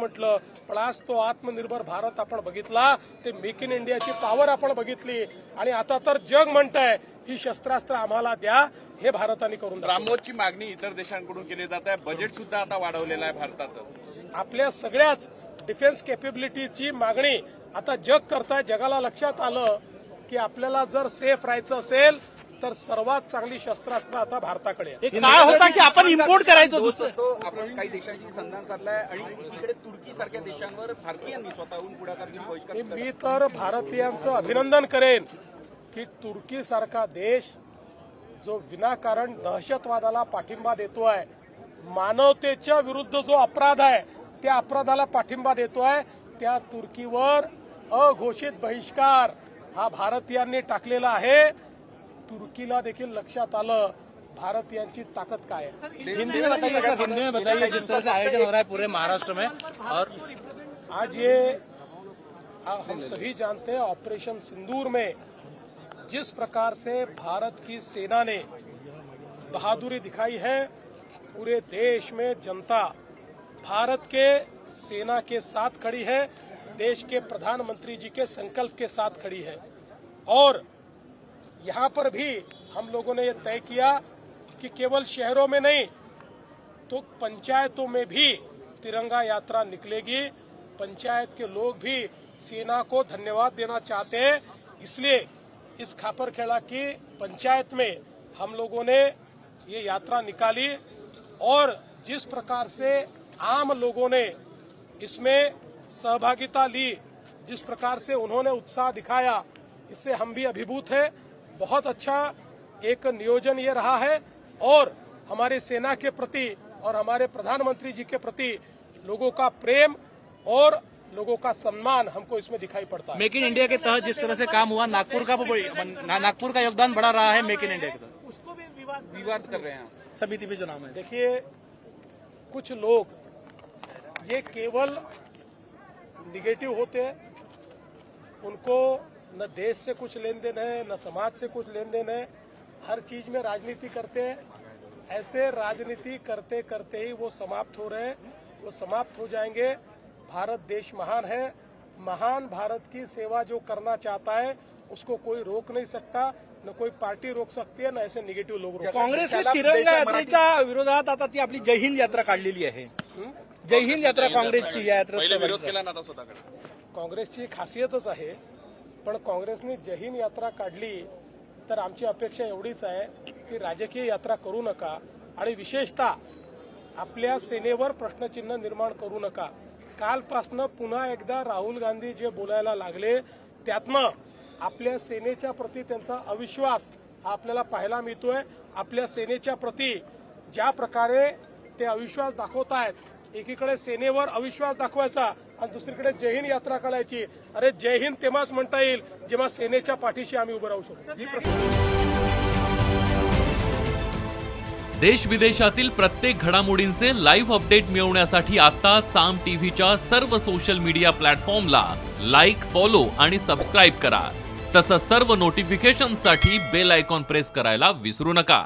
म्हटलं पण आज तो आत्मनिर्भर भारत आपण बघितला ते मेक इन इंडियाची पॉवर आपण बघितली. आणि आता तर जग म्हणतंय ही शस्त्रास्त्र आम्हाला द्या हे भारताने करून. ब्राह्मोसची मागणी इतर देशांकडून केली जात आहे. बजेट सुद्धा आता वाढवलेलं आहे भारताचं. आपल्या सगळ्याच डिफेन्स कॅपेबिलिटीची मागणी आता जग करताय. जगाला लक्षात आलं की आपल्याला जर सेफ राहायचं असेल तर सर्वात चांगली शस्त्रास्त्र आता भारताकडे आहे. काय होता की आपण इम्पोर्ट करायचो दुसरं? तो आपण काही देशांशी संधान साधलाय आणि एकीकडे तुर्की सारख्या देशांवर भारतीयांनी स्वतःहून पुढाकार घेऊन बहिष्कार मी- मी तर भारतीयांचं अभिनंदन करेन की तुर्की सारखा देश जो विनाकारण दहशतवादाला पाठिंबा देतोय मानवतेच्या विरुद्ध जो अपराध आहे त्या अपराधाला पाठिंबा देतोय त्या तुर्कीवर अघोषित बहिष्कार हा भारतीयांनी टाकलेला आहे. तुर्कीला देखील लक्षात आलं. भारतीयांची ताकद काय आहे? हिंदी में बताइए हिंदी में बताइए जिस तरह से आयोजन हो रहा है पूरे महाराष्ट्र में और आज ये हम सभी जानते हैं ऑपरेशन सिंदूर में जिस प्रकार से भारत की सेना ने बहादुरी दिखाई है पूरे देश में जनता भारत के सेना के साथ खड़ी है देश के प्रधानमंत्री जी के संकल्प के साथ खड़ी है। और यहाँ पर भी हम लोगों ने ये तय किया कि केवल शहरों में नहीं तो पंचायतों में भी तिरंगा यात्रा निकलेगी। पंचायत के लोग भी सेना को धन्यवाद देना चाहते हैं। इसलिए इस खापरखेड़ा की पंचायत में हम लोगों ने ये यात्रा निकाली और जिस प्रकार से आम लोगों ने इसमें सहभागिता ली, जिस प्रकार से उन्होंने उत्साह दिखाया, इससे हम भी अभिभूत हैं। बहुत अच्छा एक नियोजन ये रहा है और हमारे सेना के प्रति और हमारे प्रधानमंत्री जी के प्रति लोगों का प्रेम और लोगों का सम्मान हमको इसमें दिखाई पड़ता है। मेक इन इंडिया के तहत जिस तरह से काम हुआ नागपुर का नागपुर का योगदान बढ़ा रहा है मेक इन इंडिया के तहत। उसको भी विवाद कर रहे हैं समिति में जो नाम है। देखिए कुछ लोग ये केवल निगेटिव होते हैं उनको न देश से कुछ लेन देन है न समाज से कुछ लेन देन है। हर चीज़ में राजनीति करते हैं। ऐसे राजनीति करते करते ही वो समाप्त हो रहे हैं। वो समाप्त हो जाएँगे। भारत देश महान है। महान भारत की सेवा जो करना चाहता है उसको कोई रोक नहीं सकता। न कोई पार्टी रोक सकती है न ऐसे निगेटिव लोग हैं। काँग्रेसने तिरंगा यात्रेच्या विरोधात आता ती आपली जय हिंद यात्रा काढलेली आहे. जय हिंद यात्रा काँग्रेसची या पहिले विरोध यात्रा केला ना आता स्वतःकडे. काँग्रेसची खासियतच आहे पण काँग्रेसने जहीन यात्रा काढली तर आमची अपेक्षा एवढीच आहे की राजकीय यात्रा करू नका आणि विशेषतः आपल्या सेनेवर प्रश्नचिन्ह निर्माण करू नका. कालपासनं पुन्हा एकदा राहुल गांधी जे बोलायला लागले त्यातनं आपल्या सेनेच्या प्रती त्यांचा अविश्वास हा आपल्याला पाहायला मिळतोय. आपल्या सेनेच्या प्रती ज्या प्रकारे ते अविश्वास दाखवत आहेत एकीकडे सेनेवर अविश्वास दाखवायचा आणि दुसरीकडे जय हिंद यात्रा काढायची. अरे जय हिंद तेव्हाच म्हणता येईल जेव्हा सेनेच्या पाठीशी आम्ही उभं राहू शकतो देश विदेशातील प्रत्येक घडामोडींचे लाईव्ह अपडेट मिळवण्यासाठी आता साम टीव्हीच्या सर्व सोशल मीडिया प्लॅटफॉर्मला लाईक फॉलो आणि सबस्क्राईब करा. तसंच सर्व नोटिफिकेशनसाठी बेल आयकॉन प्रेस करायला विसरू नका.